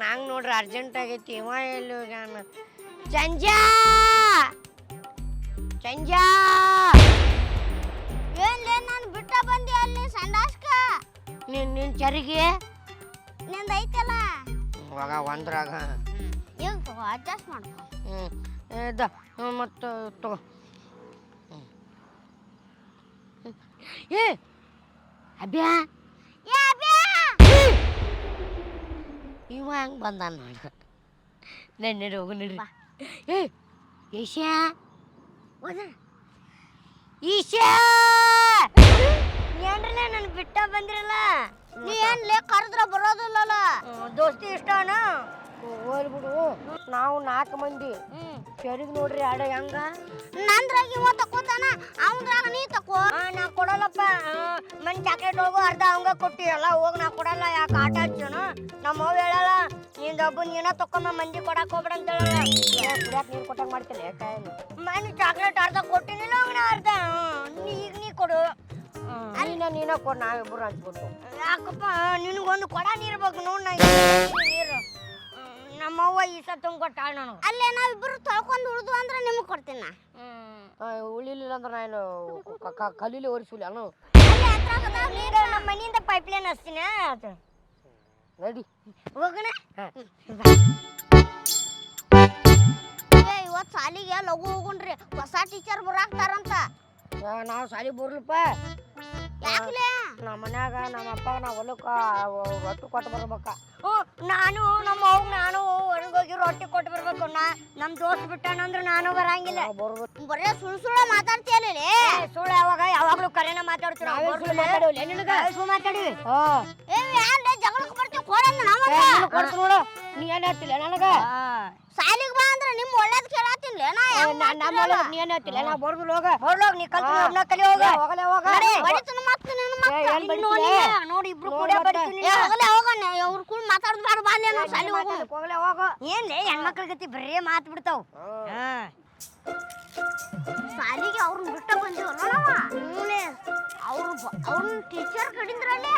ನಂಗೆ ನೋಡ್ರಿ ಅರ್ಜೆಂಟ್ ಆಗೈತಿ ಇವ ಎಲ್ಲಿ ಹೋಗ್ಯಾನ? ಸಂಜಾ ಸಂಜಾ ಏನ್ಲೇ ನಾನು ಬಿಟ್ಟ ಬಂದಿ ಅಲ್ಲಿ ಸಂಡಾಸ್ಕ? ನಿನ್ ನಿನ್ ಚರಿಗೆ? ನಿಂದ ಐತಲ್ಲ? ಇವಾಗ ಒಂದ್ರಾಗ. ಈಗ ಅಡ್ಜಸ್ಟ್ ಮಾಡ್ಕೊ. ಹ್ಞೂ ಮತ್ತು ತಗೋ. ಏ ಅಬ್ಯಾ ಏ ಅಬ್ಯಾ ಇವ ಹೆಂಗೆ ಬಂದ ನೋಡು. ನಡಿ ಹೋಗು ನಡ್ರಿ ಏ ಈಶಾ ಹೋದ. ಈಶಾ! ಏನ್ರಲ್ಲ ನನ್ ಬಿಟ್ಟ ಬಂದಿರಲ್ಲ? ನೀ ಏನ್ಲೇ ಕರೆದ್ರ ಬರೋದಿಲ್ಲಲ್ಲ? ದೋಸ್ತಿ ಇಷ್ಟನ? ಹೋಗ್ಬಿಡು ನಾವು ನಾಲ್ಕು ಮಂದಿ. ಸರಿಗೆ ನೋಡ್ರಿ ಆಡ ಹೆಂಗ? ನಂದ್ರಾಗ ಇವ ತಕೋತಾನ ಅವನ್ರಾಗ ನೀ ತಕೋ. ಆ, ನಾ ಕೊಡಲ್ಲಪ್ಪ. ಮನ್ ಚಾಕ್ಲೇಟ್ ಹೋಗು ಅರ್ಧ ಅವಂಗ ಕೊಟ್ಟಿರಲ್ಲ ಹೋಗಿ ನಾ ಕೊಡಲ್ಲ ಯಾಕೆ ಆಟ ಹಚ್ಚೋಣ ನಮ್ಮ ಅವ್ ಹೇಳಲ್ಲ ನೀನ್ ಒಬ್ಬ ನೀನ ತಕೊಂಬ ಮಂದಿ ಕೊಡಕ್ ಹೋಗ್ಬೇಡ ಅಂತ ಹೇಳಲ್ಲ. ಕುಡಿಯಾಕ ನೀರು ಕೊಟ್ಟಂಗ ಮಾಡ್ತಿಲ್ಲ ಯಾಕೆ ಮನ್ ಚಾಕ್ಲೇಟ್ ಅರ್ಧ ಕೊಟ್ಟಿನಿಲ್ಲ ಅವನ ಅರ್ಧ. ಈಗ ನೀ ಕೊಡು. ನೀನ ನೀನ ಕೊಡು ನಾವಿಬ್ಬರು ಹಂಚ್ಬಿಟ್ಟು ಯಾಕಪ್ಪ ನಿನಗೊಂದು ಕೊಡ ನೀರ್ಬೇಕು ನೋಡ್ ನಾ ನೀರು. ನಮ್ಮವ್ವ ಈ ಸತ್ತು ಕೊಟ್ಟಾಳ ನಾನು ಅಲ್ಲೇ ನಾವಿಬ್ರು ತೊಳ್ಕೊಂಡು ಉಳಿದು ಅಂದ್ರೆ ನಿಮಗೆ ಕೊಡ್ತೀನಿ? ನಾ ಉಳಿಲಿಲ್ಲ ಅಂದ್ರೆ ನಾನು ಕಲೀಲಿ ಒರೆಸಿಲ್ಲ ಅನು ಅಲ್ಲೇ ಹತ್ರ ಈಗ ನಮ್ಮ ಮನೆಯಿಂದ ಪೈಪ್ ಲೈನ್ ಹಚ್ತೀನಿ ನಡಿ. ಹೋಗೋಣ. ಏ ಇವತ್ತು ಸಾಲಿಗೆ ಲಘು ಹೋಗುಣ್ರಿ. ಹೊಸ ಟೀಚರ್ ಬರಾಕ್ತಾರಂತ. ನಾವು ಸಾಲಿ ಬರ್ಲಪ್ಪ. ನಮ್ಮ ಮನ್ಯಾಗ ನಮ್ಮ ಅಪ್ಪ ನಾವು ಹೊಲಕ್ಕೆ ರೊಟ್ಟಿ ಕೊಟ್ಟು ಬರ್ಬೇಕ. ನಾನು ನಮ್ಮ ಅವ್ಗ ನಾನು ಹೊರಗೋಗಿ ರೊಟ್ಟಿ ಕೊಟ್ಟು ಬರ್ಬೇಕು. ನಾ ನಮ್ಮ ದೋಸ್ತ್ ಬಿಟ್ಟಾನಂದ್ರೆ ನಾನು ಬರಂಗಿಲ್ಲ. ಬರೇ ಸುಳ್ಳು ಸುಳ್ಳು ಮಾತಾಡ್ತೀಯಲ್ಲ ಸುಳ್ಳು ಯಾವಾಗ? ಯಾವಾಗಲೂ ಕರೆನ ಮಾತಾಡ್ತೀವಿ ಸುಳ್ಳು ಮಾತಾಡಿವಿ. ಜಗಳಕ್ಕೆ ಬರ್ತೀವಿ ಕೊಡಂದ ನಮಗ ನೋಡು ನೀ ಏನ್ ಹೇಳ್ತಿಲ್ಲ ನನಗ? ಸಾಲಿಗೆ ಬಾ ಅಂದ್ರೆ ನಿಮ್ಮ ಒಳ್ಳೇದ್ ನಾ ಹೆಂಗ್ ನಮ್ಮ ಹೇಳ್ತಿಲ್ಲ ನಾ ಬರ್ದು ಹೋಗ. ನೀ ಕಲ್ತು ಕಲಿ ಹೋಗ. ಹೋಗಲೇ ಹೋಗ. ಬಡಿತನ ಮತ್ತೆ ನಿನ್ನ ಮತ್ತೆ? ನೋಡಿ ಇಬ್ರು ನೋಡ್ ಕೂಡ ಬಡಿತೀನಿ ಹೋಗಲೇ ಹೋಗೋಣ ಅವ್ರ ಕೂಡ ಮಾತಾಡೋದು ಬೇಡ ಬಾಲ್ಯ ನಾವು ಸಾಲಿ ಹೋಗೋಣ ಹೋಗಲೇ ಹೋಗ. ಏನ್ಲೇ ಹೆಣ್ಮಕ್ಳ ಗತಿ ಬರೀ ಮಾತು ಬಿಡ್ತಾವ. ಸಾಲಿಗೆ ಅವ್ರನ್ನ ಬಿಟ್ಟ ಬಂದಿವಲ್ಲ ಅವ್ರು ಅವ್ರನ್ನ ಟೀಚರ್ ಕಡಿಂದ್ರಲ್ಲೇ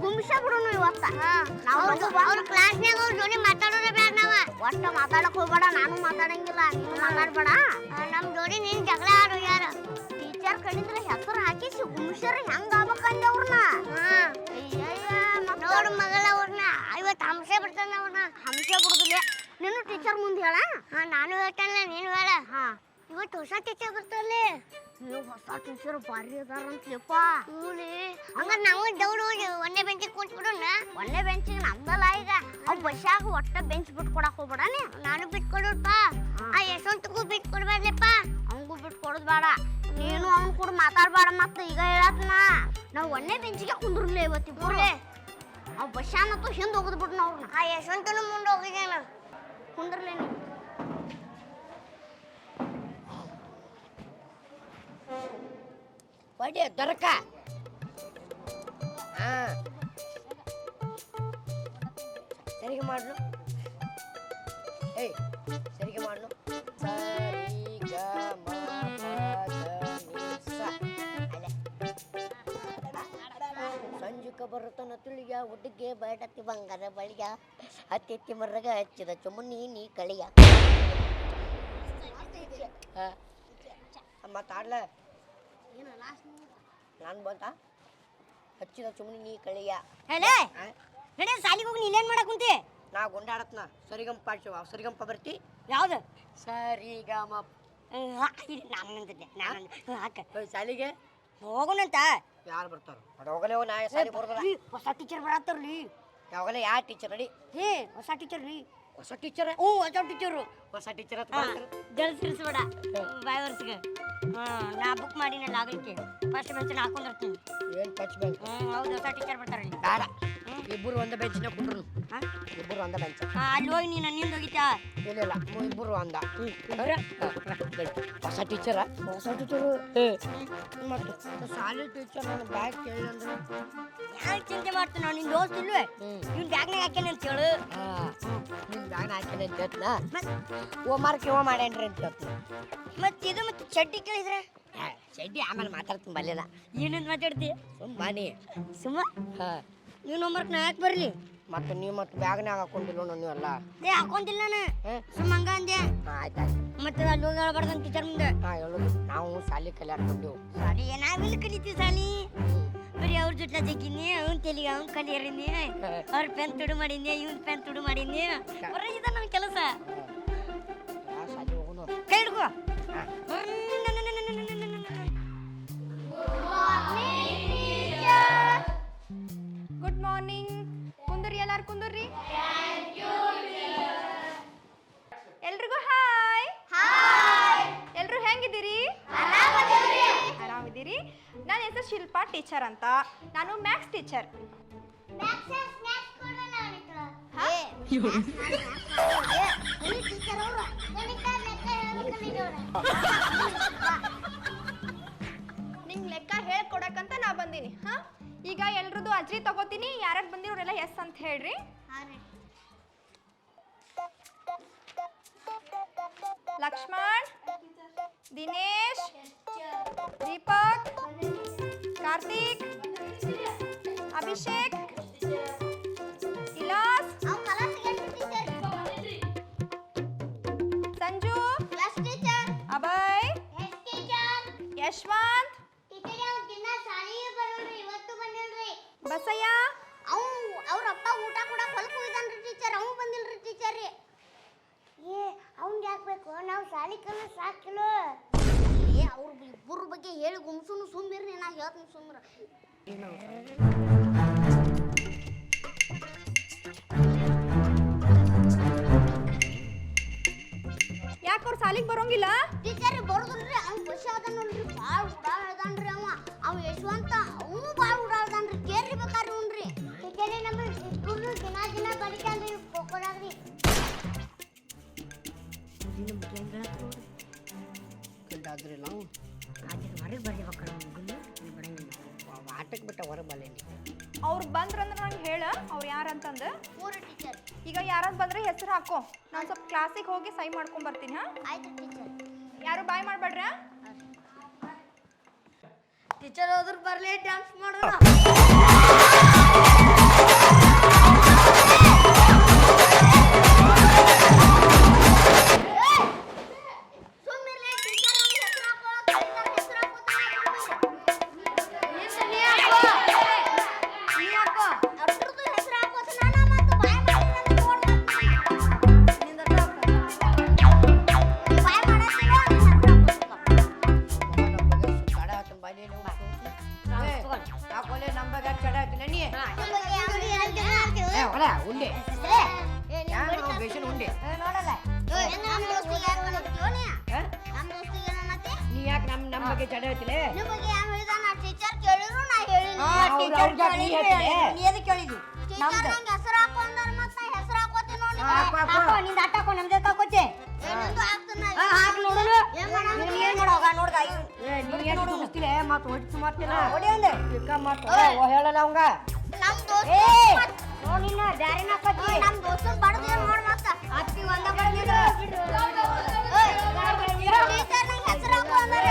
ಗುಮ್ಸ ಬಿಡೋನು ಇವತ್ತ. ಅವ್ರ ಕ್ಲಾಸ್ನಾಗ ಅವ್ರ ಜೋಡಿ ಮಾತಾಡೋದೇ ಬೇಡ ನಾವ ಒಟ್ಟ ಮಾತಾಡಕ್ ಹೋಗ್ಬೇಡ ನಾನು ಮಾತಾಡಂಗಿಲ್ಲ ನೀನು ಮಾತಾಡ್ಬೇಡ. ನಮ್ ಜೋಡಿ ನೀನ್ ಜಗಳ ಆಡು ಯಾರ? ಟೀಚರ್ ಕಡಿಂದ್ರ ಹೆಸರು ಹಾಕಿಸಿ ಗುಮ್ಸರ್ ಹೆಂಗ ಆಗ್ಬೇಕಂದ ಅವ್ರನ್ನ ನೋಡು ಮಗಳ ಅವ್ರನ್ನ ಇವತ್ತು ಹಂಸೆ ಬಿಡ್ತಾನ ಅವ್ರನ್ನ ಹಂಸೆ ಬಿಡುದಿಲ್ಲ. ನೀನು ಟೀಚರ್ ಮುಂದೆ ಹೇಳ? ಹಾ ನಾನು ಹೇಳ್ತೇನೆ ನೀನು ಹೇಳ. ಹಾ. ಇವತ್ತು ಹೊಸ ಟೀಚರ್ ಬರ್ತಾರಲ್ಲ ನೀವು ಹೊಸ ಟೀಚರ್ ಭಾರಿ ಅದಾರಂತಪ್ಪ ಹೂಲಿ. ಹಂಗ ನಾವು ದೌಡ್ ಹೋಗಿ ಒಂದೇ ಬೆಂಚಿಗೆ ಕೂತ್ಬಿಡೋಣ? ಒಂದೇ ಬೆಂಚಿಗೆ ನಮ್ದಲ್ಲ ಈಗ. ಅವ್ ಬಸ್ಸಾಗ ಒಟ್ಟ ಬೆಂಚ್ ಬಿಟ್ಟು ಕೊಡಕ್ ಹೋಗ್ಬೇಡ ನಾನು ಬಿಟ್ಟು ಕೊಡೋಡ್ಪ ಆ ಯಶವಂತಗೂ ಬಿಟ್ಟು ಕೊಡ್ಬೇಡ್ಲಪ್ಪ ಅವಂಗೂ ಬಿಟ್ಟು ಕೊಡೋದು ಬೇಡ ನೀನು ಅವ್ನು ಕೂಡ ಮಾತಾಡ್ಬೇಡ ಮತ್ತೆ ಈಗ ಹೇಳತ್ನ. ನಾವು ಒಂದೇ ಬೆಂಚಿಗೆ ಕುಂದ್ರಲೇ ಇವತ್ತಿಬ್ಬರು ಅವ್ ಬಸ್ಸಾನತ್ತು ಹಿಂದೆ ಹೋಗದ್ ಬಿಟ್ಟು ಅವ್ರನ್ನ ಆ ಯಶವಂತನು ಮುಂದೆ ಹೋಗಿದ್ದೇನ. ಕುಂದ್ರಲೇ ನೀ ಬಡಿ ದೊರಕ. ಹಾ. ಸರಿಗೆ ಮಾಡ್ಲು. ಏಯ್ ಸರಿಗೆ ಮಾಡ್ಲು. ಸರಿ. ಸಂಜುಕ ಬರುತ್ತನ ತುಳಿಯ ಹುಡುಗೆ ಬೇಡತಿ ಬಂಗಾರ ಬಳಿಯ. ಹತ್ತಿ ಮರಗ ಹಚ್ಚಿದ ಚುಮ್ಮನಿ ನೀ ಕಳಿಯ. ಮಾತಾಡ್ಲ ನಾನು ಬಂತ? ಹಚ್ಚಿದ ಚುಮ್ಮನಿ ನೀ ಕಳಿಯ. ಹೇಳೇ? ನಡೆ ಸಾಲಿಗೆ ಹೋಗಿ ನೀನೇನ್ ಮಾಡಕ್ ಕುಂತಿ? ನಾ ಗುಂಡಾಡತ್ನ. ಸರಿಗಂಪ ಸರಿಗಂಪ ಬರ್ತಿ. ಯಾವ್ದು? ಸರಿಗಮ. ನಾನು ನಾನು ಹಾಕ. ಶಾಲಿಗೆ. ಹೋಗೋಣಂತ ಯಾರು ಬರ್ತಾರ? ಅಡ ಹೋಗಲೇ ಹೋಗ್ ನಾ ಸಾಲಿ ಬರ್ಬಲ್ಲ ಈ ಹೊಸ ಟೀಚರ್ ಬರತ್ತಾರ್ಲಿ ಯಾವಾಗಲೇ ಯಾ ಟೀಚರ್ ನಡಿ. ಹೇ ಹೊಸ ಟೀಚರ್ ರೀ ಹೊಸ ಟೀಚರ್ ಓ ಹೊಸ ಟೀಚರು ಹೊಸ ಟೀಚರ್ ಅಂತ ಬೇಡ. ಬಾಯ್ ವರ್ಷಗೆ ಹಾ ನಾ ಬುಕ್ ಮಾಡಿನಲ್ಲ ಆಗಲಿಕ್ಕೆ. ಫಸ್ಟ್ ಬೆಂಚ್ ಹಾಕೊಂಡಿರ್ತೀನಿ ಏನ್ ಟಚ್ ಬ್ಯಾಂಕ್ ಹ್ಞೂ ಹೌದು ಹೊಸ ಟೀಚರ್ ಬರ್ತಾರೆ ಬೇಡ. ಇಬ್ಬರು ಒಂದ ಬೆಂಚಿನ ಕುಂಡ್ರು ಇಬ್ಬರು ಒಂದ ಬೆಂಚ್. ಆ ಅಲ್ಲಿ ಹೋಗಿ ನೀನು ನಿಂದ ಹೋಗಿತ್ತಾ ಇಲ್ಲ ಇಲ್ಲ ಇಬ್ಬರು ಒಂದ. ಹೊಸ ಟೀಚರ ಹೊಸ ಟೀಚರ್ ಮತ್ತು ಶಾಲೆ ಟೀಚರ್ ನನ್ನ ಬ್ಯಾಗ್ ಕೇಳಿದ್ರೆ ಯಾರು ಚಿಂತೆ ಮಾಡ್ತೀನಿ ನಾನು ನಿನ್ನ ದೋಸ್ತ ಇಲ್ವೇ? ಇವ್ನು ಬ್ಯಾಗ್ನಾಗ ಹಾಕ್ಯಾನ ಅಂತ ಹೇಳು. ನಿನ್ನ ಬ್ಯಾಗ್ ಹಾಕ್ಯಾನೆ ಅಂತ ಹೇಳ್ತನ? ಓ ಮಾರ್ಕ್ ಓ ಮಾಡ್ಯಾನ್ರಿ ಅಂತ ಹೇಳ್ತೀನಿ. ಮತ್ತೆ ಇದು ಮತ್ತೆ ಚಡ್ಡಿ ಕೇಳಿದ್ರೆ? ಚಡ್ಡಿ ಆಮೇಲೆ ಮಾತಾಡ್ತೀನಿ ಬಲ್ಲಿಲ್ಲ. ಏನಂತ ಮಾತಾಡ್ತಿ? ಸುಮ್ಮ ಬಾನಿ ಸುಮ್ಮ? ಹಾ. ನೀನ್ ಹೋಮ್ವರ್ಕ್ ನಾ ಯಾಕೆ ಬರ್ಲಿ? ಮತ್ತೆ ನೀವು ಮತ್ತೆ ಬ್ಯಾಗ್ನಾಗ ಹಾಕೊಂಡಿಲ್ಲ ಎಲ್ಲ ಏ ಹಾಕೊಂಡಿಲ್ಲ ನಾನು. ಸುಮ್ಮ ಹಂಗ ಅಂದೆ. ಆಯ್ತು ಆಯ್ತು. ಮತ್ತೆ ಅಲ್ಲಿ ಹೋಗಿ ಅಂತ ಟೀಚರ್ ಮುಂದೆ. ಹಾಂ ಹೇಳೋದು. ನಾವು ಶಾಲೆ ಕಲಿಯಾಕ ಬಂದೆವು. ಸಾಲಿ ನಾವೆಲ್ಲ ಕಲಿತೀವಿ ಸಾಲಿ ಬರೀ ಅವ್ರ ಜೊತೆ ಜಗ್ಗಿನಿ ಅವ್ನ ತೆಲಿಗೆ ಅವ್ನ ಕಲಿಯರಿನಿ ಅವ್ರ ಪೆನ್ ತುಡು ಮಾಡಿನಿ ಇವ್ನ ಪೆನ್ ತುಡು ಮಾಡಿನಿ. ಬರೀ ಇದ ನಮ್ಮ ಕೆಲಸ. ಕೈ ಹಿಡ್ಕೋ. ಗುಡ್ ಮಾರ್ನಿಂಗ್ ಕುಂದರಿ ಎಲ್ಲಾರು ಕುಂದ್ರಿ. ಎಲ್ರಿಗೂ ಹಾಯ್. ಎಲ್ರು ಹೆಂಗಿದ್ದೀರಿ? ಆರಾಮಿದ್ದೀರಿ. ನನ್ನ ಹೆಸರು ಶಿಲ್ಪಾ ಟೀಚರ್ ಅಂತ. ನಾನು ಮ್ಯಾಥ್ಸ್ ಟೀಚರ್. ನಿಂಗೆ ಲೆಕ್ಕ ಹೇಳ್ಕೊಡಕ್ಕಂತ ನಾ ಬಂದೀನಿ. ಹಾ? ಈಗ ಎಲ್ರದ್ದು ಅಜ್ರಿ ತಗೋತೀನಿ ಯಾರ್ಯಾರು ಬಂದಿರೋರೆಲ್ಲ ಎಸ್ ಅಂತ ಹೇಳ್ರಿ. ಲಕ್ಷ್ಮಣ್ ದಿನೇಶ್ ದೀಪಕ್ ಕಾರ್ತಿಕ್ ಅಭಿಷೇಕ್ ಇಲಾಸ್ ಅವ್ನು colour teacher Sanju class teacher Abhay S teacher Yashwant teacher ಅವ್ನು ದಿನ ಶಾಲೆಗೆ ಬರೋಲ್ರಿ ಇವತ್ತು ಬಂದಿಲ್ರಿ ಬಸಯ್ಯ ಅವ್ ಅವ್ರ ಅಪ್ಪ ಊಟ ಕೂಡ ಹೊಲಕ್ಕೆ ಹೋಗಿದ್ದಾನ್ರಿ ಟೀಚರ್ ಅವ್ನು ಬಂದಿಲ್ರಿ ಟೀಚರ್ ರೀ ಏ ಅವ್ನ್ ಯಾಕೆ ಬೇಕು? ನಾವು ಶಾಲಿ ಕಲ್ಲು ಸಾಕಿಲ್ಲ. ಏ ಅವ್ರ ಇಬ್ಬರ ಬಗ್ಗೆ ಹೇಳಿ ಗುಮ್ಸುನು ಸುಮ್ಮಿರ್ರಿ ನಾ ಹೇಳ್ತೀನಿ ಸುಮ್ರ. ಯಾಕೆ ಅವ್ರು ಸಾಲಿಗೆ ಬರೋಂಗಿಲ್ಲ? ಟೀಚರ್ ಬರೋದಿಲ್ರಿ ಅವ್ನು ಖುಷಿ ಆದ ನೋಡ್ರಿ ಭಾಳ ಉಡಾಳ್ದಾನ್ರಿ ಅವ. ಅವ ಯಶವಂತ ಅವನು ಭಾಳ ಟೀಚರ್ ನಮ್ಮ ಇಬ್ಬರು ದಿನ ದಿನ ಇಲ್ಲಾದ್ರಿ ನಾವು? ಹೊರಗೆ ಬರ್ಲಿಬೇಕಲ್ಲ ಮಗನ ಬಿಡಂಗಿಲ್ಲ ಆಟಕ್ಕೆ ಬಿಟ್ಟ ಹೊರಗೆ ಬಲ್ಲೇನಿ ಅವ್ರು ಬಂದ್ರಂದ್ರೆ ನಂಗೆ ಹೇಳ ಅವ್ರು ಯಾರಂತಂದು ಮೂರು ಟೀಚರ್ ಈಗ ಯಾರಂತ ಬಂದ್ರೆ ಹೆಸರು ಹಾಕೋ. ನಾನು ಸ್ವಲ್ಪ ಕ್ಲಾಸಿಗೆ ಹೋಗಿ ಸೈ ಮಾಡ್ಕೊಂಡ್ ಬರ್ತೀನಿ ಹಾ? ಆಯ್ತು ಟೀಚರ್ ಯಾರು ಬಾಯ್ ಮಾಡ್ಬೇಡ್ರ ಟೀಚರ್ ಹೋದ್ರೆ ಬರ್ಲಿ ಡ್ಯಾನ್ಸ್ ಮಾಡೋಣ. ಬೇಸನ್ ಉಂಡೆ? ನೋಡಲ್ಲ. ನೀ? ಯಾಕೆ ನಮ್ಮ ನಮ್ಮ ಬಗ್ಗೆ ಚಡ ನಿಮಗೆ ಹೇಳಿದಾನ? ಟೀಚರ್ ಕೇಳಿದ್ರು ನಾ ಹೇಳಿಲ್ಲ. ಟೀಚರ್ ಕೇಳಿದ್ವಿ ನೀ ಎದಕ್ಕೆ ಕೇಳಿದಿ? ಟೀಚರ್ ನಂಗೆ ಹೆಸರು ಹಾಕು ಅಂದಾರ ಮತ್ತೆ ಹೆಸರು ಹಾಕೋತಿ ನೋಡಿ. ಹಾಕು, ನಿಂದ ಆಟ ಹಾಕೋ ನಮ್ದೇ ಹಾಕೋತಿ. ಹಾಕಿ ನೋಡೋಣ ಏನ್ ಮಾಡೋಗ ನೋಡ್ಗ ಏ ನೀ ಏನು ಮುಗಿಸ್ತಿಲ್ಲ ಮತ್ತೆ ಹೊಡಿತು ಮಾಡ್ತಿಲ್ಲ ಹೊಡಿ ಅಂದೆ. ಇಕ್ಕ ಮತ್ತೆ ಹೇಳಲ್ಲ ಅವಂಗ. ನಮ್ಮ ದೋಸ್ತ ಏ ನೋಡ್ ನಿನ್ನ ದಾರಿನ ನಮ್ಮ ಮತ್ತ? ಅತ್ತಿ ಒಂದ ಟೀಚರ್ ನಂಗೆ ಹೆಸರು ಹಾಕು ಅಂದಾರ.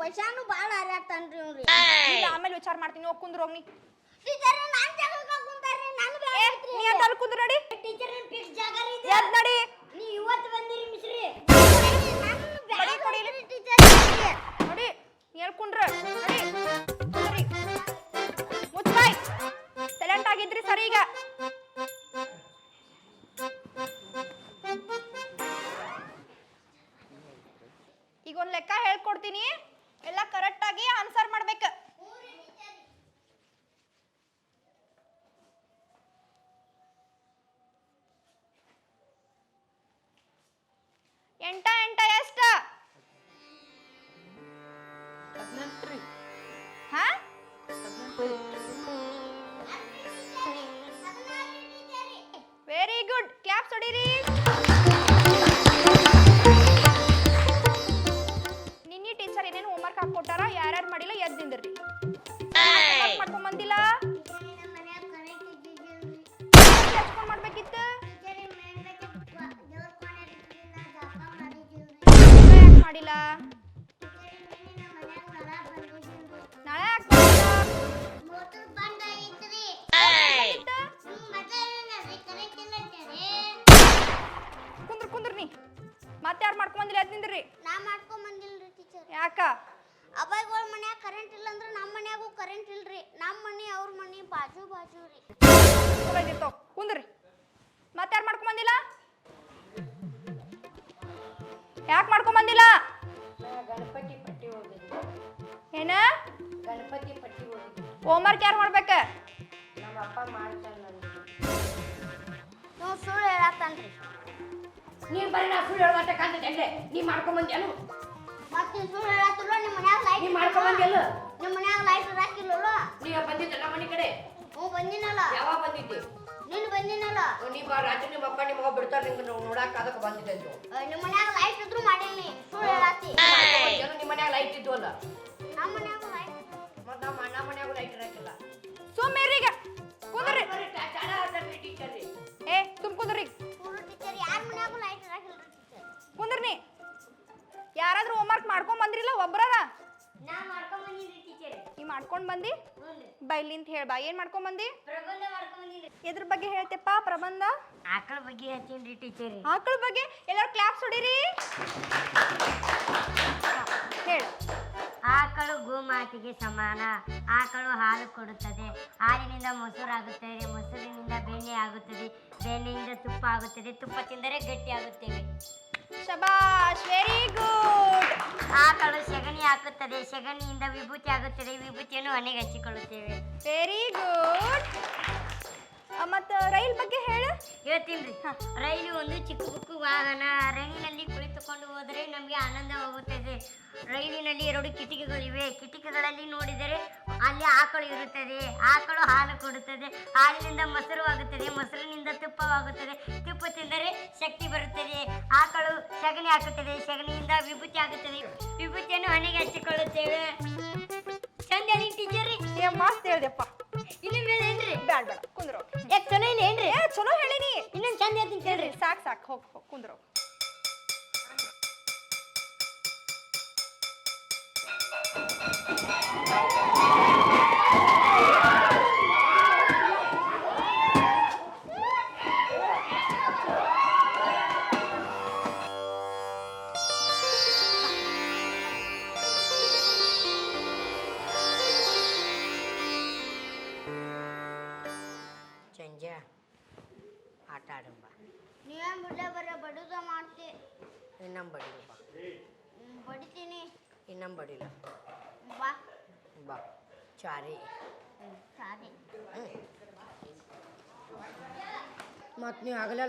ನೀವು ಬಾಳ ಭಾಳ ಹಾರಾಡ್ತಾನ್ರಿ ಇವ್ರಿ ಇಲ್ಲ ಆಮೇಲೆ ವಿಚಾರ ಮಾಡ್ತೀನಿ ಹೋಗಿ ಕುಂದ್ರ ಹೋಗ್ನಿ ಟೀಚರ್ ನಾನ್ ಜಾಗಕ್ಕೆ ಕುಂತಾರ್ರಿ ನಾನು ಏ ನೀ ಅಂತ ಅಲ್ಲಿ ಕುಂದ್ರ ನಡಿ. ಟೀಚರ್ ಫಿಕ್ಸ್ ಜಾಗ ರೀ ಎದ್ ನಡಿ. ನೀ ಇವತ್ತು ಬಂದಿರಿ ಮಿಸ್ರಿ. ಬಡಿ ಕೊಡಿಲಿ. ಟೀಚರ್. ನೋಡಿ ನೀ ಎಲ್ಲಿ ಕುಂಡ್ರ ನಡಿ. ಕುಂದ್ರಿ. ಮುಚ್ಚ್ ಬಾಯ್ ಸೈಲೆಂಟ್ ಆಗಿದ್ರಿ ಸರಿ ಈಗ ಒಂದು ಲೆಕ್ಕ ಹೇಳ್ಕೊಡ್ತೀನಿ. ಎಲ್ಲ ಕರೆಕ್ಟ್ ಆಗಿ ಆನ್ಸರ್ ಮಾಡ್ಬೇಕು. ನಮ್ಮ ಮನೆ ಅವ್ರ ಮನೆ ಬಾಜು ಬಾಜು ರೀ. ಕುಂದ್ರಿ. ಮತ್ತೆ ಯಾರು ಮಾಡ್ಕೊಂಡ್ ಬಂದಿಲ್ಲ ಯಾಕೆ ಮಾಡ್ಕೊಂಡ್ ಬಂದಿಲ್ಲ ಗಣಪತಿ ಪಟ್ಟಿ ಹೋಗಿದ್ವಿ ಏನ? ಗಣಪತಿ ಪಟ್ಟಿ ಹೋಮ್ವರ್ಕ್ ಯಾರು ಮಾಡ್ಬೇಕ? ನಮ್ಮ ಅಪ್ಪ ಮಾಡ್ತಾನೆ ನನಗೆ ನೀವು ಸುಳ್ಳು ಹೇಳತ್ತನ್ರಿ ನೀನ್ ಬರೀ ನಾ ಸುಳ್ಳು ಹೇಳೋದಕ್ಕೆ ಕಾಣ್ತದೆ ನೀ ಮಾಡ್ಕೊಂಬಂದ್ಯಾನು? ಮತ್ತೆ ಸುಳ್ಳು ಹೇಳತ್ತಿಲ್ಲ ನಿಮ್ಮ ಮನ್ಯಾಗ ಲೈಟ್ ನೀ ಮಾಡ್ಕೊಂಬಂದ್ಯಲ್ಲ ನಿಮ್ಮ ಮನ್ಯಾಗ ಲೈಟ್ ಇರಾಕಿಲ್ಲಲ್ಲ? ನೀ ನಮ್ಮ ಮನೆ ಕಡೆ? ಹ್ಞೂ ಬಂದಿನಲ್ಲ. ಯಾವಾಗ ಬಂದಿದ್ದೆ? ನೀನು ಬಂದಿನಲ್ಲ. ನೀ ಬಾ ರಾತ್ರಿ ನಿಮ್ಮ ಅಪ್ಪ ನಿಮ್ಮ ಅವ್ವ ಬಿಡ್ತಾರೆ ನಿಂಗೆ ನೋಡಾಕ ಅದಕ್ಕೆ ಬಂದಿದ್ದೆ ಅಂತ ನಿಮ್ಮ ಮನ್ಯಾಗ ಲೈಟ್ ಇದ್ರು ಮಾಡಿಲ್ಲ ಸುಳ್ಳು ಹೇಳತ್ತಿ ನಿಮ್ಮ ಮನ್ಯಾಗ ಲೈಟ್ ಇದ್ವಲ್ಲ? ನಮ್ಮ ಮನ್ಯಾಗ ಲೈಟ್ ಮತ್ತೆ ನಮ್ಮ ಅಣ್ಣ ಮನ್ಯಾಗ ಲೈಟ್ ಇರಕ್ಕಿಲ್ಲ ಸುಮ್ಮೀರೀಗ ಕುಂದ್ರಿ. ಟೀಚರ್. ರೀ ಏ ತುಮ್ ಕುಂದ್ರಿ ಟೀಚರ್ ಯಾರ ಮನ್ಯಾಗೂ ಲೈಟ್ ಇರಾಕಿಲ್ಲ ಟೀಚರ್ ಕುಂದ್ರಿ ಯಾರಾದ್ರೂ ಹೋಮ್ವರ್ಕ್ ಮಾಡ್ಕೊಂಡ್ ಬಂದ್ರಿಲ್ಲ ಒಬ್ಬರ ನಾ ಮಾಡ್ಕೊಂಡ್ ಟೀಚರ್ ನೀ ಮಾಡ್ಕೊಂಡ್ ಬಂದಿ? ಬೈಲಿಂತ ಹೇಳ್ಬಾ. ಏನ್ ಮಾಡ್ಕೊಂಡ್ ಬಂದಿ? ಎದ್ರ ಬಗ್ಗೆ ಹೇಳ್ತೆಪ್ಪ ಪ್ರಬಂಧ? ಆಕಳ ಬಗ್ಗೆ ಹೇಳ್ತೀನಿ ಟೀಚರ್. ಆಕಳ ಬಗ್ಗೆ? ಎಲ್ಲರೂ ಕ್ಲಾಪ್ಸ್ ಹೊಡೀರಿ ಹೇಳ. ಆಕಳು ಗೋಮಾತಿಗೆ ಸಮಾನ. ಆಕಳು ಹಾಲು ಕೊಡುತ್ತದೆ. ಹಾಲಿನಿಂದ ಮೊಸರಾಗುತ್ತದೆ. ಮೊಸರಿನಿಂದ ಬೆಣ್ಣೆ ಆಗುತ್ತದೆ. ಬೆಣ್ಣೆಯಿಂದ ತುಪ್ಪ ಆಗುತ್ತದೆ. ತುಪ್ಪ ತಿಂದರೆ ಗಟ್ಟಿ ಆಗುತ್ತೇವೆ ಶಬಾಷ್ ವೆರಿ ಗುಡ್ ಆಕಳು ಸೆಗಣಿ ಹಾಕುತ್ತದೆ ಸಗಣಿಯಿಂದ ವಿಭೂತಿ ಆಗುತ್ತದೆ ವಿಭೂತಿಯನ್ನು ಹಣೆಗೆ ಹಚ್ಚಿಕೊಳ್ಳುತ್ತೇವೆ. ವೆರಿ ಗುಡ್ ಮತ್ತು ರೈಲ್ ಬಗ್ಗೆ ಹೇಳು. ಹೇಳ್ತೀನಿ ರೈಲು ಒಂದು ಚಿಕ್ಕ ಬುಕ್ಕು ವಾಹನ ರೈಲಿನಲ್ಲಿ ಕುಳಿತುಕೊಂಡು ಹೋದರೆ ನಮಗೆ ಆನಂದವಾಗುತ್ತದೆ ರೈಲಿನಲ್ಲಿ ಎರಡು ಕಿಟಕಿಗಳಿವೆ ಕಿಟಕಿಗಳಲ್ಲಿ ನೋಡಿದರೆ ಅಲ್ಲಿ ಆಕಳು ಇರುತ್ತದೆ. ಆಕಳು ಹಾಲು ಕೊಡುತ್ತದೆ. ಹಾಲಿನಿಂದ ಮೊಸರು ಆಗುತ್ತದೆ. ಮೊಸರಿನಿಂದ ತುಪ್ಪವಾಗುತ್ತದೆ. ತುಪ್ಪ ತಿಂದರೆ ಶಕ್ತಿ ಬರುತ್ತದೆ. ಆಕಳು ಸಗಣಿ ಹಾಕುತ್ತದೆ. ಸಗಣಿಯಿಂದ ವಿಭೂತಿ ಆಗುತ್ತದೆ. ವಿಭೂತಿಯನ್ನು ಹಣೆಗೆ ಹಚ್ಚಿಕೊಳ್ಳುತ್ತೇವೆ. ಚಂದ ಟೀಚರ್ ಏ ಮಸ್ತ್ ಹೇಳ್ದೆಪ್ಪ. ಇನ್ನೊಮ್ಮೆ ಏನ್ರಿ? ಬ್ಯಾಡ ಬೇಡ ಕುಂದ್ರು. ಯಾಕೆ ಚಲೋ ಇಲ್ಲ ಏನ್ರಿ ಏ ಚಲೋ ಹೇಳಿನಿ ಇನ್ನೊಂದು ಚಂದ ಹೇಳ್ತೀನಿ ಕೇಳ್ರಿ. ಸಾಕ್ ಸಾಕ್. ಹೋಗ್ ಹೋಗಿ. ಕುಂದ್ರು.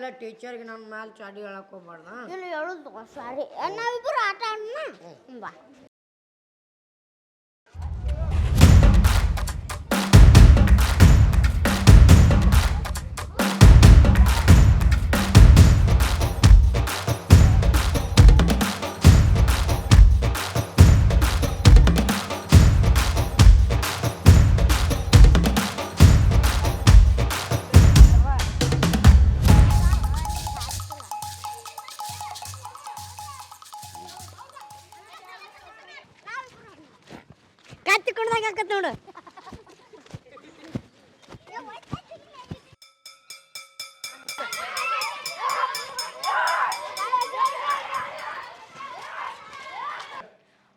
ಹಗಲೆಲ್ಲ ಟೀಚರ್ಗೆ ನಮ್ಮ ಮೇಲೆ ಚಾಡಿ ಹೇಳಕ್ ಹೋಗ್ಬಾರ್ದ? ಹೇಳು ಹೇಳುದು ಸಾರಿ. ನಾವಿಬ್ರು ಆಟ ಆಡೋಣ ಬಾ.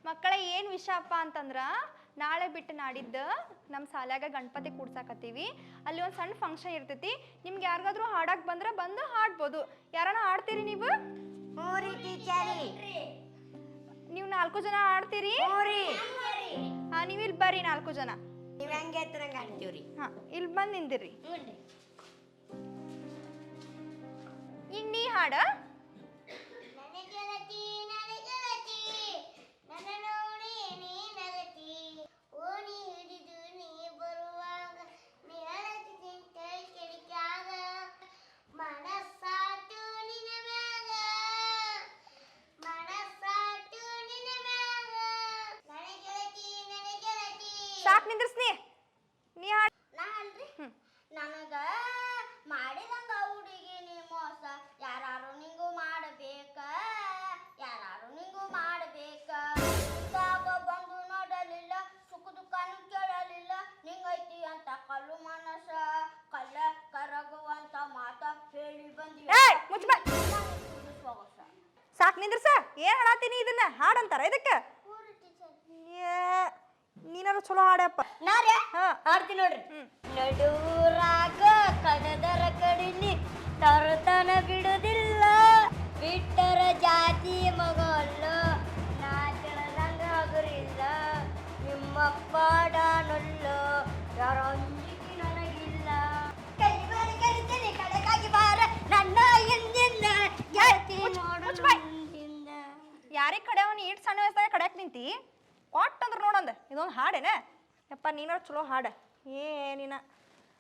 ಮಕ್ಕಳ ಏನು ವಿಷಯಪ್ಪ ಅಂತಂದ್ರ ನಾಳೆ ಬಿಟ್ಟು ನಾಡಿದ್ದು ನಮ್ಮ ಶಾಲ್ಯಾಗ ಗಣಪತಿ ಕೂಡ್ಸಾಕತ್ತೀವಿ. ಅಲ್ಲಿ ಒಂದು ಸಣ್ಣ ಫಂಕ್ಷನ್ ಇರ್ತೈತಿ. ನಿಮ್ಗೆ ಯಾರಿಗಾದ್ರೂ ಹಾಡಕ್ಕೆ ಬಂದ್ರೆ ಬಂದು ಹಾಡ್ಬೋದು. ಯಾರನ್ನ ಹಾಡ್ತೀರಿ ನೀವು? ನೀವು ನಾಲ್ಕು ಜನ ಆಡ್ತೀರಿ ಹಾ ನೀವು ಇಲ್ಲಿ ಬರ್ರಿ ನಾಲ್ಕು ಜನ. ನೀವು ಹೆಂಗೆ ಹಾ ಇಲ್ಲಿ ಬಂದು ನಿಂದಿರಿ ಈಗ ನೀ ಹಾಡ ನನ್ನ ಗೆಳತಿ ನನ್ನ ಗೆಳತಿ ನನ್ನ ನೋಡಿ ನೀ ನಗತಿ ಓಣಿ ಹಿಡಿದು ನೀ ಬರುವಾಗ ನೀ ಅಳತಿ ನಿಂತ ಕಿಡಿಕ್ಯಾಗ ಮನಸ್ಸಾತು ನಿನ್ನ ಮ್ಯಾಗ ಮನಸ್ಸಾತು ನಿನ್ನ ಮ್ಯಾಗ ನನ್ನ ಗೆಳತಿ ನನ್ನ ಗೆಳತಿ ಸಾಕ್ ನಿಂದ್ರಸ್ನಿ. ನೀ ಹಾಡ್ ನಾ ಅಲ್ರಿ. ನನಗ ಮಾಡಿದಂಗ ಹುಡುಗಿ ನೀ ಮೋಸ. ಯಾರು ನಿಂಗೂ ಮಾಡಬೇಕ. ಯಾರು ನಿಂಗೂ ಮಾಡಬೇಕ. ಸಾಗ ಬಂದು ನೋಡಲಿಲ್ಲ ಸುಖ ದುಃಖನು ಕೇಳಲಿಲ್ಲ. ನಿಂಗೈತಿ ಅಂತ ಕಲ್ಲು ಮನಸ. ಕಲ್ಲ ಕರಗುವಂತ ಮಾತ ಹೇಳಿ ಬಂದಿ ಬಾ. ಸಾಕ್ ನಿಂದ್ರಸ. ಏನ್ ಹಾಡಾತೀನಿ ಇದನ್ನ? ಹಾಡಂತಾರ ಇದಕ್ಕೆ? ನೀನಾರು ಚಲೋ ಹಾಡಪ್ಪ ನಾರೇ ಹಾ. ಆಡ್ತೀನಿ ನೋಡ್ರಿ. ನಡೂರಾಗ ನಡುರಾಗ ಕಡದರ ಕಡಿಲಿ ತರತನ ಬಿಡುದಿಲ್ಲ. ಬಿಟ್ಟರ ಜಾತಿ ಮಗಲ್ಲ ನೀನಾರು ಚಲೋ ಹಾಡ. ಏನಿನ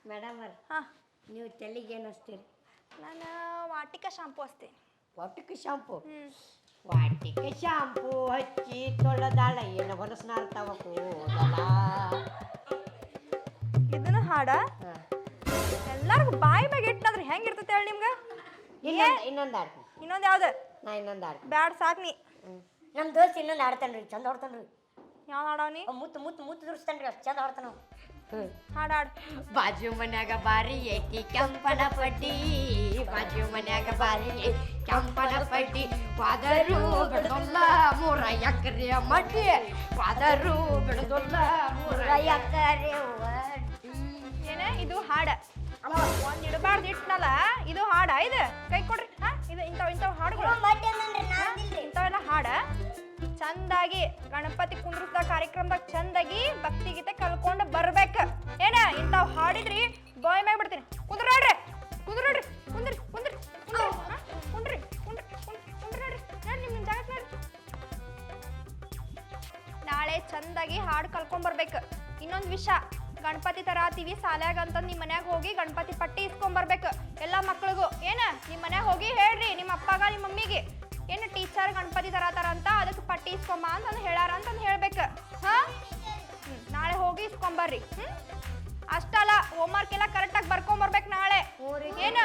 ಮೇಡಮ್ ಅವ್ರ ಹಾ. ನೀವು ತಲೆಗೆ ಏನು ಹಚ್ತೀರಿ ನಾನು ವಾಟಿಕ ಶಾಂಪು ಹಚ್ತೀನಿ ವಾಟಿಕ ಶಾಂಪು? ವಾಟಿಕ ಶಾಂಪು ಹಚ್ಚಿ ತೊಳೆದಾಳ ಏನು ಹೊಲಸ್ನಾರ್ತಾವ ಕೂದಲ ಇದನ್ನ ಹಾಡ. ಎಲ್ಲಾರ್ಗು ಬಾಯಿ ಮ್ಯಾಗ ಇಟ್ಟಂದ್ರ ಹೆಂಗ್ ಇರ್ತೈತೆ ಹೇಳಿ ನಿಮ್ಗೆ? ಇನ್ನೊಂದು ಇನ್ನೊಂದು ಆಡ್ತೀನಿ ಇನ್ನೊಂದು ಯಾವ್ದು? ನಾ ಇನ್ನೊಂದು ಆಡ್ತೀನಿ ಬ್ಯಾಡ್ ಸಾಕ್ ನೀ ನಮ್ಮ ದೋಸ್ತ ಇನ್ನೊಂದು ಆಡ್ತಾನೆ ರೀ ಚಂದ ಆಡ್ತಾನೆ ರೀ ಯಾವ್ದು ಹಾಡವನಿ ಮುತ್ತು ಮುತ್ತು ಮುತ್ತು ದುರ್ಸ್ತಾನ್ರಿ ಅಷ್ಟು ಚಂದ ಆಡ್ತಾನ ಹಾಡ್ ಹಾಡ್. ಬಾಜು ಮನ್ಯಾಗ ಬಾರಿ ಐತಿ ಕೆಂಪನ ಪಟ್ಟಿ ಬಾಜು ಮನ್ಯಾಗ ಬಾರಿ ಐತಿ ಕೆಂಪನ ಪಟ್ಟಿ. ಪಾದರು ಬಿಡದೊಲ್ಲ ಮೂರ ಎಕರೆ ಮಟ್ಟಿ ಪಾದರು ಬಿಡದೊಲ್ಲ ಮೂರ ಎಕರೆ ಏನೇ ಇದು ಹಾಡ. ಒಂದ್ ಇಡಬಾರ್ದು ಇಟ್ನಲ್ಲ ಇದು ಹಾಡ ಇದು. ಕೈ ಕೊಡ್ರಿ. ಹಾ ಇದು ಇಂಥವ್ ಇಂಥವ್ ಹಾಡುಗಳು. ಇಂಥವೆಲ್ಲ ಹಾಡ. ಚಂದಾಗಿ ಗಣಪತಿ ಕುಂದ್ರಿಸಿದ ಕಾರ್ಯಕ್ರಮದಾಗ ಚಂದಾಗಿ ಭಕ್ತಿ ಗೀತೆ ಕಲ್ಕೊಂಡು ಬರ್ಬೇಕ. ಏನ ಇಂಥವ್ ಹಾಡಿದ್ರಿ, ಬಾಯ್ ಮ್ಯಾಗ ಬಿಡ್ತೀನಿ. ಕುಂದ್ರ ನೋಡ್ರಿ ಕುಂದ್ರ ನೋಡ್ರಿ, ಕುಂದ್ರಿ ಕುಂದ್ರಿ ಕುಂದ್ರಿ. ಹಾ? ಕುಂಡ್ರಿ ಕುಂಡ್ರಿ ಕುಂಡ್ರಿ ಕುಂಡ್ರಿ ನೋಡ್ರಿ. ನೋಡ್ರಿ ನಿಮ್ ನಿಮ್ ನೋಡ್ರಿ. ನಾಳೆ ಚಂದಾಗಿ ಹಾಡು ಕಲ್ಕೊಂಡ್ ಬರ್ಬೇಕು. ಇನ್ನೊಂದ್ ವಿಷಯ ಗಣಪತಿ ತರಾತೀವಿ ಸಾಲ್ಯಾಗ ಅಂತ ನಿಮ್ ಮನ್ಯಾಗ ಹೋಗಿ ಗಣಪತಿ ಪಟ್ಟಿ ಇಸ್ಕೊಂಡ್ ಬರ್ಬೇಕು. ಎಲ್ಲಾ ಮಕ್ಳಿಗೂ. ಏನ, ನಿಮ್ ಮನ್ಯಾಗ ಹೋಗಿ ಹೇಳ್ರಿ, ನಿಮ್ಮ ಅಪ್ಪಗ, ನಿಮ್ಮ ಮಮ್ಮಿಗೆ. ಏನು ಟೀಚರ್ ಗಣಪತಿ ತರಾತಾರ ಅಂತ ಅದಕ್ಕೆ ಪಟ್ಟಿ ಇಸ್ಕೊಂಬ ಅಂತ ಹೇಳಾರ ಅಂತ ಹೇಳ್ಬೇಕು. ಹಾ? ನಾಳೆ ಹೋಗಿ ಇಸ್ಕೊಂಬರ್ರಿ. ಹ್ಮ್? ಅಷ್ಟಲ್ಲ ಹೋಮ್ವರ್ಕ್ ಎಲ್ಲ ಕರೆಕ್ಟಾಗಿ ಬರ್ಕೊಂಬರ್ಬೇಕು ನಾಳೆ. ಏನ?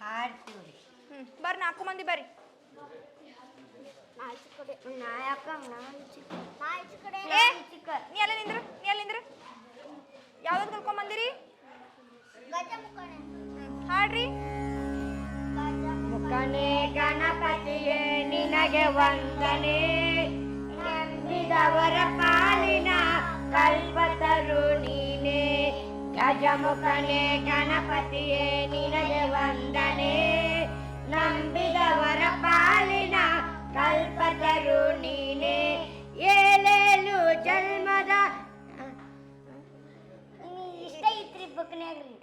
ಹಾಡ್ತೀವ್ರಿ. ಹ್ಮ್ ಬರ್ರಿ ನಾಲ್ಕು ಮಂದಿ ಬರ್ರಿ. ಏ ನೀ ಎಲ್ಲ ನಿಂದ್ರು ನೀ ಎಲ್ಲ ನಿಂದ್ರು. ಯಾವ್ದು ಕಲ್ಕೊಂಡ್ ಬಂದಿರಿ? ಹ್ಮ್, ಹಾಡ್ರಿ. ಮುಖನೇ ಗಣಪತಿಯೇ ನಿನಗೆ ವಂದನೆ. ನಂಬಿದವರ ಪಾಲಿನ ಕಲ್ಪತರು ನೀನೆ. ಗಜಮುಖನೇ ಗಣಪತಿಯೇ ನಿನಗೆ ವಂದನೆ. ನಂಬಿದವರ ಪಾಲಿನ ಕಲ್ಪತರು ನೀನೆ. ಏಲೇನು ಜನ್ಮದ ಇಷ್ಟ ಕಲ್ತಿರಿ ಬುಕ್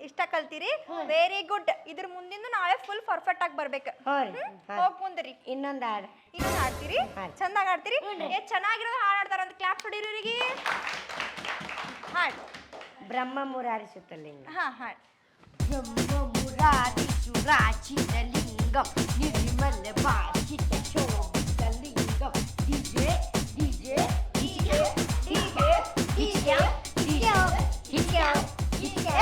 ಇಷ್ಟ ಕಲ್ತೀರಿ? ವೆರಿ ಗುಡ್ ಇದ್ರ ಮುಂದಿಂದ ನಾಳೆ ಫುಲ್ ಪರ್ಫೆಕ್ಟ್ ಆಗಿ ಬರ್ಬೇಕು. ಹೋಗ್ ಮುಂದ್ರಿ ಇನ್ನೊಂದ್ ಹಾಡು. ಇನ್ನೊಂದು ಹಾಡ್ತೀರಿ? ಚಂದಾಗ್ ಹಾಡ್ತೀರಿ? ಏ ಚೆನ್ನಾಗಿರೋದು ಹಾಡು ಹಾಡ್ತಾರ ಅಂತ ಕ್ಲಾಪ್ ಹೊಡೀರಿ ಹಾಡ್. ಬ್ರಹ್ಮ ಮುರಾರಿ ಸುತ್ತಲಿಂಗ ಹಾ ಹಾಡ್ ಲಿಂಗಂ ನಿರ್ಮಲ ಭಾಷಿತ ಶೋಭಿತ ಲಿಂಗಂ. DJ DJ DJ DJ DJ DJ. DJ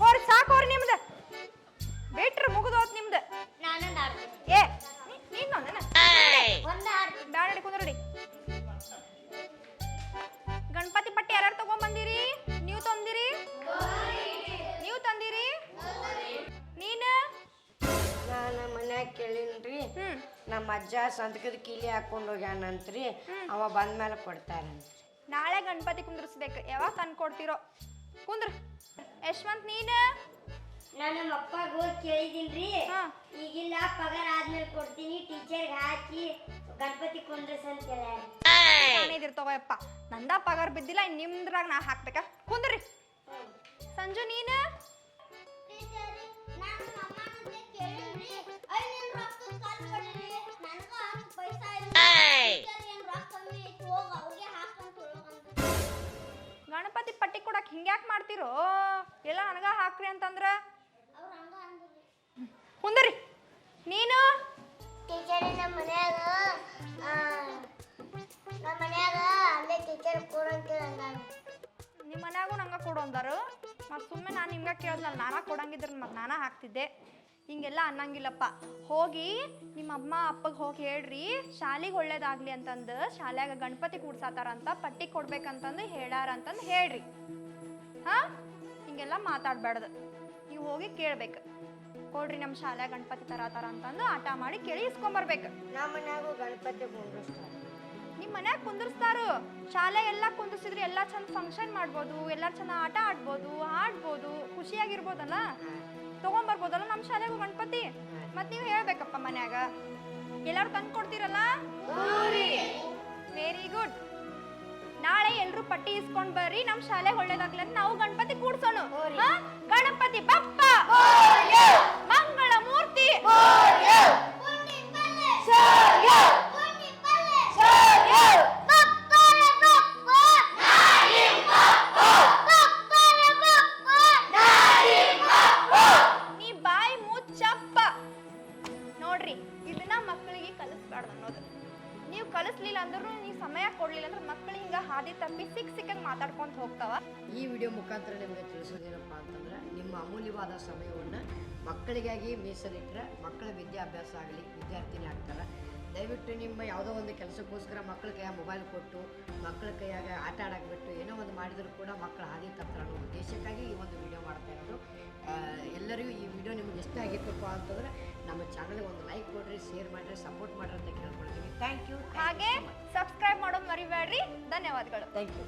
ಹೋರಿ ಸಾಕು ಹೋರಿ ನಿಮ್ದು. ಬೇಟ್ರ ಮುಗಿದೋತ್ ನಿಮ್ದು. ನಾನೊಂದು ಏ ನೀನು ಒಂದು ಆಡ್ತೀನಿ ಬ್ಯಾಡ ಕುಂದ್ರಡಿ ಗಣಪತಿ ಪಟ್ಟಿ ಯಾರ್ಯಾರು ತಗೊಂಬಂದಿರಿ? ನೀವು ತಂದಿರಿ? ನೀವು ತಂದಿರಿ? ನೀನ? ನಾನು ಮನ್ಯಾಗ ಕೇಳಿನ್ರಿ. ನಮ್ಮ ಅಜ್ಜ ಸಂತಕದ ಕೀಲಿ ಹಾಕೊಂಡು ಹೋಗ್ಯಾನಂತ್ರಿ. ಅವ ಬಂದ ಮೇಲೆ ಕೊಡ್ತಾರೆ ನಾಳೆ ಗಣಪತಿ ಕುಂದ್ರಿಸ್ಬೇಕು. ಯಾವಾಗ ತಂದು ಕೊಡ್ತಿರೋ? ಕುಂದ್ರ. ಯಶವಂತ್ ನೀನ? ನಾನು ನಮ್ಮ ಅಪ್ಪಗೆ ಹೋಗಿ ಕೇಳಿದೀನ್ರಿ. ಹಾ. ಈಗಿಲ್ಲ ಪಗಾರ ಆದ್ಮೇಲೆ ಕೊಡ್ತೀನಿ. ಟೀಚರ್ಗೆ ಹಾಕಿ ಗಣಪತಿ ಕುಂದ್ರಸ್ ಅಂತ ಹೇಳ್ಯಾರ. ನಾನಿದಿರ್ ತಗೋಯಪ್ಪ ನಂದ ಪಗಾರ ಬಿದ್ದಿಲ್ಲ ನಿಮ್ದ್ರಾಗ ನಾ ಹಾಕ್ಬೇಕಾ. ಕುಂದ್ರಿ. ಸಂಜು ನೀನು? ಗಣಪತಿ ಪಟ್ಟಿ ಕೊಡಕ್ ಹಿಂಗ್ಯಾಕ್ ಮಾಡ್ತಿರೋ? ಎಲ್ಲ ನನಗ ಹಾಕ್ರಿ ಅಂತಂದ್ರ? ಕುಂದ್ರಿ. ನೀನು? ಟೀಚರ್ ನಮ್ಮ ಮನ್ಯಾಗ. ನಮ್ಮ ಮನ್ಯಾಗ ಅಲ್ಲೇ ನಿಮ್ಮ ನಂಗೆ ಕೊಡು ಅಂದಾರು. ಮತ್ತು ಸುಮ್ಮನೆ ನಾನು ನಿಮ್ಗೆ ಕೇಳಿದ್ನಲ್ಲ ನಾನಾ ಕೊಡಂಗಿದ್ರೆ ಮತ್ತು ನಾನಾ ಹಾಕ್ತಿದ್ದೆ. ಹಿಂಗೆಲ್ಲ ಅನ್ನಂಗಿಲ್ಲಪ್ಪ. ಹೋಗಿ ನಿಮ್ಮ ಅಮ್ಮ ಅಪ್ಪಗೆ ಹೋಗಿ ಹೇಳ್ರಿ ಶಾಲೆಗೆ ಒಳ್ಳೇದಾಗಲಿ ಅಂತಂದು ಶಾಲ್ಯಾಗ ಗಣಪತಿ ಕೂಡ್ಸಾತಾರಂತ ಪಟ್ಟಿ ಕೊಡ್ಬೇಕಂತಂದು ಹೇಳ್ಯಾರ ಅಂತಂದು ಹೇಳ್ರಿ. ಹಾಂ? ಹಿಂಗೆಲ್ಲ ಮಾತಾಡ್ಬಾರ್ದು ನೀವು ಹೋಗಿ ಕೇಳ್ಬೇಕು. ಕೊಡ್ರಿ ನಮ್ಮ ಶಾಲೆ ಗಣಪತಿ ತರತಾರ ಅಂತಂದು ಆಟ ಮಾಡಿ ಕೇಳಿ ಇಸ್ಕೊಂಬರ್ಬೇಕು. ನಮ್ಮ ಮನ್ಯಾಗೂ ಗಣಪತಿ ಕುಂಡ್ರಿಸ್ತಾರೆ ನಿಮ್ಮ ಮನ್ಯಾಗ ಕುಂದಿರ್ಸ್ತಾರು. ಶಾಲೆ ಎಲ್ಲ ಕುಂದಿರ್ಸಿದ್ರೆ ಎಲ್ಲ ಚಂದ ಫಂಕ್ಷನ್ ಮಾಡ್ಬೋದು ಎಲ್ಲ ಚಂದ ಆಟ ಆಡ್ಬೋದು ಆಡ್ಬೋದು ಖುಷಿಯಾಗಿರ್ಬೋದಲ್ಲ? ತಗೊಂಬರ್ಬೋದಲ್ಲ ನಮ್ಮ ಶಾಲೆಗೂ ಗಣಪತಿ? ಮತ್ ನೀವು ಹೇಳ್ಬೇಕಪ್ಪ ಮನ್ಯಾಗ. ಎಲ್ಲಾರು ತಂದು ಕೊಡ್ತೀರಲ್ಲ? ವೆರಿ ಗುಡ್ ನಾಳೆ ಎಲ್ರು ಪಟ್ಟಿ ಇಸ್ಕೊಂಡ್ ಬರ್ರಿ ನಮ್ಮ ಶಾಲೆ ಒಳ್ಳೇದಾಗ್ಲಿ ಅಂತ ನಾವು ಗಣಪತಿ ಕೂಡ್ಸೋಣ? ಗಣಪತಿ ಬಪ್ಪ! ಮಂಗಳ ಮೂರ್ತಿ! ನೀ ಬಾಯಿ ಮುಚ್ಚಪ್ಪ. ನೋಡ್ರಿ, ಇದನ್ನ ಮಕ್ಕಳಿಗೆ ಕಲಿಸ್ಬಾರ್ದು ಅನ್ನೋದು. ನೀವು ಕಲಿಸ್ಲಿಲ್ಲ ಅಂದ್ರೂ ನೀವು ಸಮಯ ಕೊಡ್ಲಿಲ್ಲ ಅಂದ್ರೆ ಮಕ್ಕಳು ಹಾದಿ ತಪ್ಪಿ ಸಿಕ್ ಸಿಕ್ಕಂಗ್ ಮಾತಾಡ್ಕೊಂತ ಹೋಗ್ತಾವ. ಈ ವಿಡಿಯೋ ಮುಖಾಂತರ ನಿಮಗೆ ತಿಳಿಸೋದೇನಪ್ಪ ಅಂತಂದ್ರೆ, ನಿಮ್ಮ ಅಮೂಲ್ಯವಾದ ಸಮಯವನ್ನು ಮಕ್ಕಳಿಗಾಗಿ ಮೀಸಲಿಟ್ಟರೆ ಮಕ್ಕಳ ವಿದ್ಯಾಭ್ಯಾಸ ಆಗಲಿ, ವಿದ್ಯಾರ್ಥಿನಿ ಆಗ್ತಾರೆ. ದಯವಿಟ್ಟು ನಿಮ್ಮ ಯಾವುದೋ ಒಂದು ಕೆಲಸಕ್ಕೋಸ್ಕರ ಮಕ್ಕಳ ಕೈಯಾಗ ಮೊಬೈಲ್ ಕೊಟ್ಟು ಮಕ್ಕಳ ಕೈಯಾಗ ಆಟ ಆಡಕ್ಕೆ ಬಿಟ್ಟು ಏನೋ ಒಂದು ಮಾಡಿದರೂ ಕೂಡ ಮಕ್ಕಳ ಹಾದಿ ತಪ್ಪರ ಅನ್ನೋ ಉದ್ದೇಶಕ್ಕಾಗಿ ಈ ಒಂದು ವಿಡಿಯೋ ಮಾಡ್ತಾ ಇರೋದು. ಎಲ್ಲರಿಗೂ ಈ ವಿಡಿಯೋ ನಿಮಗೆ ಇಷ್ಟ ಆಗಿತ್ತಪ್ಪ ಅಂತಂದ್ರೆ ನಮ್ಮ ಚಾನಲ್ಗೆ ಒಂದು ಲೈಕ್ ಕೊಡ್ರಿ ಶೇರ್ ಮಾಡಿರಿ ಸಪೋರ್ಟ್ ಮಾಡ್ರಿ ಅಂತ ಕೇಳ್ಕೊಳ್ತೀವಿ. ಥ್ಯಾಂಕ್ ಯು ಹಾಗೆ ಸಬ್ಸ್ಕ್ರೈಬ್ ಮಾಡೋದು ಮರಿಬೇಡ್ರಿ. ಧನ್ಯವಾದಗಳು. Thank you